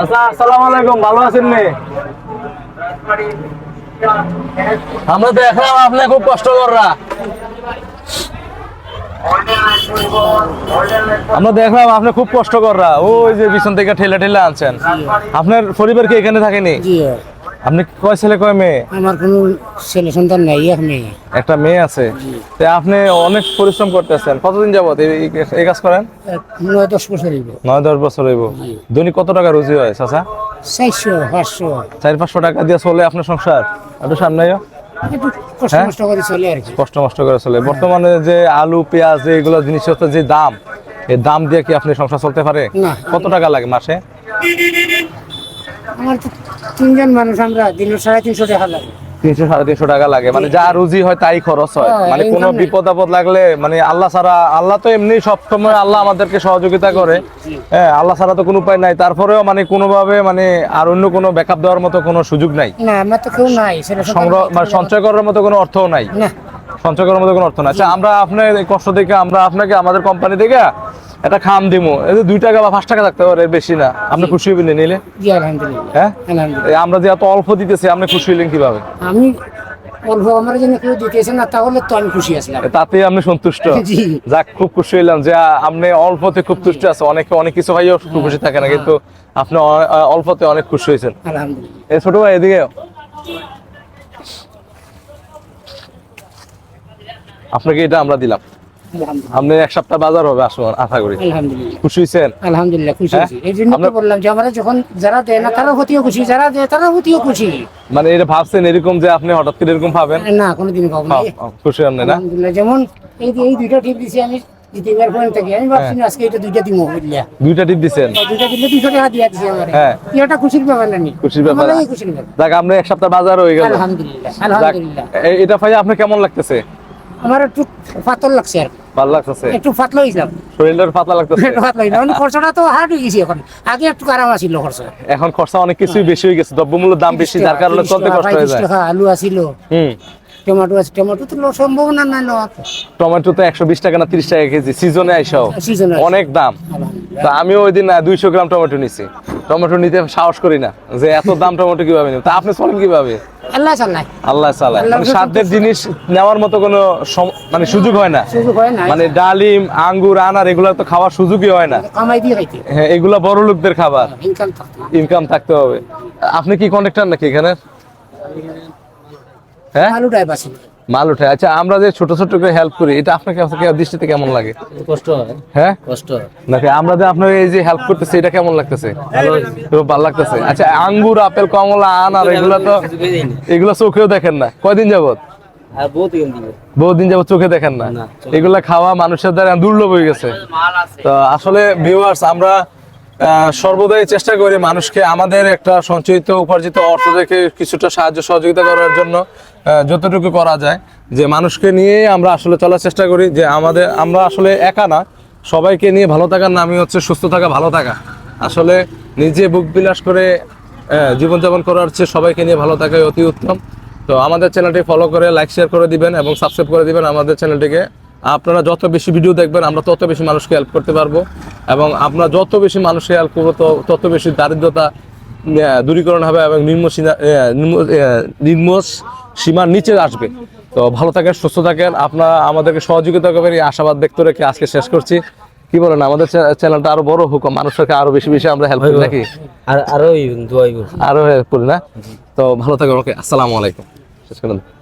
আচ্ছা আসসালামু আলাইকুম, ভালো আছেন নি? আমরা দেখলাম আপনি খুব কষ্ট কররা আমরা দেখলাম আপনি খুব কষ্ট কররা ওই যে পিছন থেকে ঠেলে ঠেলে আনছেন। আপনার পরিবার কি এখানে থাকেনি? আপনি কয় ছেলে কয় মেয়ে? আমার কোনো ছেলে সন্তান নাই এক মেয়ে। একটা মেয়ে আছে। তো আপনি অনেক পরিশ্রম করতেছেন। কতদিন যাবত এই- কাজ করেন? নয় দশ বছর হইব। নয় দশ বছর হইব। দৈনিক কত টাকা রুজি হয় চাচা? চারশো পাঁচশো। চার পাঁচশো টাকা দিয়ে চলে আপনার সংসার? একটু সামনে আইও। কষ্ট হ্যাঁ? মষ্ট করে চলে কষ্ট করে চলে। বর্তমানে যে আলু পেঁয়াজ এগুলো জিনিসপত্রের যে দাম এই দাম দিয়ে কি আপনি সংসার চলতে পারে? কত টাকা লাগে মাসে? আমার তো তিনজন মানুষ আমরা দিন সাড়ে তিনশো টাকা লাগে। তিনশো সাড়ে তিনশো টাকা লাগে। মানে যা রুজি হয় তাই খরচ হয়। হ্যাঁ, মানে কোনো বিপদ আপদ লাগলে মানে আল্লাহ ছাড়া আল্লাহ তো এমনি সব সময় আল্লাহ আমাদেরকে সহযোগিতা করে। হ্যাঁ আল্লাহ ছাড়া তো কোনো উপায় নাই। তারপরেও মানে কোনোভাবে মানে আর অন্য কোনো ব্যাকআপ দেওয়ার মতো কোনো সুযোগ নাই। না আমার তো কেউ নাই সংগ্রহ মানে সঞ্চয় করার মতো কোনো অর্থও নাই। সঞ্চয় করার মতো কোনো অর্থ নাই। আচ্ছা আমরা আপনার কষ্ট দেখে আমরা আপনাকে আমাদের কোম্পানি থেকে একটা খাম দিমু। এই যে দুই টাকা বা পাঁচ টাকা থাকতে পারে বেশি না। আপনি খুশি হবেন নিলে? জি আলহামদুলিল্লাহ। হ্যাঁ? আলহামদুলিল্লাহ। আমরা যে এত অল্প দিতেছি আপনি খুশি হইলেন কীভাবে? আমি অল্প আমার জন্য কেউ দিতেছে না তাহলে তো আমি খুশি আসলাম তাতে আপনি সন্তুষ্ট। যাক খুব খুশি হইলাম যে আপনি অল্পতে খুব তুষ্ট আছে অনেকে অনেক কিছু ভাইও খুব খুশি থাকে না কিন্তু আপনি অল্পতে অনেক খুশি হয়েছেন। আলহামদুলিল্লাহ। এই ছোট ভাই এদিকে আপনাকে এটা আমরা দিলাম। আপনি এক সপ্তাহ বাজার হবে আসুন আশা করি। আলহামদুলিল্লাহ। খুশি হয়েছেন? আলহামদুলিল্লাহ খুশি হ্যাঁ? হয়েছি। এই জন্য তো বললাম যে আমরা যখন যারা দেয় না হতিও খুশি যারা দেয় হতিও খুশি। মানে এটা ভাবছেন এরকম যে আপনি হঠাৎ করে এরকম পাবেন না কোনোদিন পাবো না। হ্যাঁ, হ্যাঁ, খুশি হন না? আলহামদুলিল্লাহ যেমন এই এই দুইটা টিপ দিছি আমি দ্বিতীয়বার থেকে। আমি ভাবছি হ্যাঁ। আজকে এটা দুইটা দিব দুইটা টিপ দিছেন? দুইটা দিলে দুইশো টাকা দিয়ে দিছি আমার। হ্যাঁ। এটা খুশির ব্যাপার না খুশির ব্যাপার। খুশির ব্যাপার। যাক আপনি এক সপ্তাহ বাজার হয়ে গেল। আলহামদুলিল্লাহ আলহামদুলিল্লাহ। এটা আপনার কেমন লাগতেছে? আমার একটু পাতল লাগছে আর ভালো লাগতেছে একটু পাতলা হইলাম শরীরটা পাতলা লাগতেছে। পাতলা হইলাম মানে খরচাটা তো হার্ড হয়ে গেছে এখন। আগে একটু আরাম আছিল খরচা। এখন খরচা অনেক কিছুই বেশি হয়ে গেছে। দ্রব্যমূল্যের দাম বেশি যার কারণে চলতে কষ্ট হয়ে যায়। আলু আছিল। হুম। টমেটো আছে। টমেটো তো সম্ভাবনা না নেওয়া টমেটো তো একশো বিশ টাকা না তিরিশ টাকা কেজি। সিজনে আইসাও অনেক দাম। তা আমি ওই দিন দুইশো গ্রাম টমেটো নিছি। টমেটো নিতে সাহস করি না যে এত দাম টমেটো কীভাবে নিব? তা আপনি চলেন কীভাবে? আল্লাহ চালায় আল্লাহ চালায়। মানে সাধ্যের জিনিস নেওয়ার মতো কোনো মানে সুযোগ হয় না। সুযোগ হয় না। মানে ডালিম আঙ্গুর আনার এগুলো তো খাওয়ার সুযোগই হয় না। হ্যাঁ এগুলা বড় লোকদের খাবার। ইনকাম থাকতে ইনকাম থাকতে হবে। আপনি কি কন্ট্রাক্টর নাকি এখানে? হ্যাঁ? আলু আছে মাল উঠে। আচ্ছা আমরা যে ছোট ছোট করে হেল্প করি এটা আপনার কাছে দৃষ্টিতে কেমন লাগে? কষ্ট হয়। হ্যাঁ? কষ্ট নাকি আমরা যে আপনার এই যে হেল্প করতেছি এটা কেমন লাগতেছে? খুব ভালো লাগতেছে। আচ্ছা আঙ্গুর আপেল কমলা আনার এগুলা তো এগুলো চোখেও দেখেন না। কয়দিন যাবত বহুদিন যাবত চোখে দেখেন না। এগুলা খাওয়া মানুষের দ্বারা দুর্লভ হয়ে গেছে। তো আসলে ভিউয়ার্স আমরা সর্বদাই চেষ্টা করি মানুষকে আমাদের একটা সঞ্চয়িত উপার্জিত অর্থ থেকে কিছুটা সাহায্য, সহযোগিতা করার জন্য যতটুকু করা যায়, যে মানুষকে নিয়েই আমরা আসলে চলার চেষ্টা করি, যে আমাদের, আমরা আসলে একা না, সবাইকে নিয়ে ভালো থাকার নামই হচ্ছে সুস্থ থাকা, ভালো থাকা। আসলে নিজে বুক বিলাস করে জীবনযাপন করার চেয়ে সবাইকে নিয়ে ভালো থাকাই অতি উত্তম। তো আমাদের চ্যানেলটি ফলো করে লাইক শেয়ার করে দিবেন এবং সাবস্ক্রাইব করে দিবেন আমাদের চ্যানেলটিকে আপনারা যত বেশি ভিডিও দেখবেন আমরা তত বেশি মানুষকে হেল্প করতে পারব। এবং আমরা যত বেশি মানুষকে হেল্প করব তত বেশি দারিদ্রতা দূরীকরণ হবে এবং নিম্ন নিম্ন সীমার নিচে আসবে। তো ভালো থাকেন সুস্থ থাকেন। আপনারা আমাদেরকে সহযোগিতা করবেন। এই আশাবাদ ব্যক্ত রেখে আজকে শেষ করছি। কি বলেন আমাদের চ্যানেলটা আরও বড় হোক মানুষকে আরও বেশি বেশি আমরা হেল্প করি নাকি? আর আরও আরও হেল্প করি না? তো ভালো থাকেন ওকে আসসালামু আলাইকুম। শেষ করে দেন।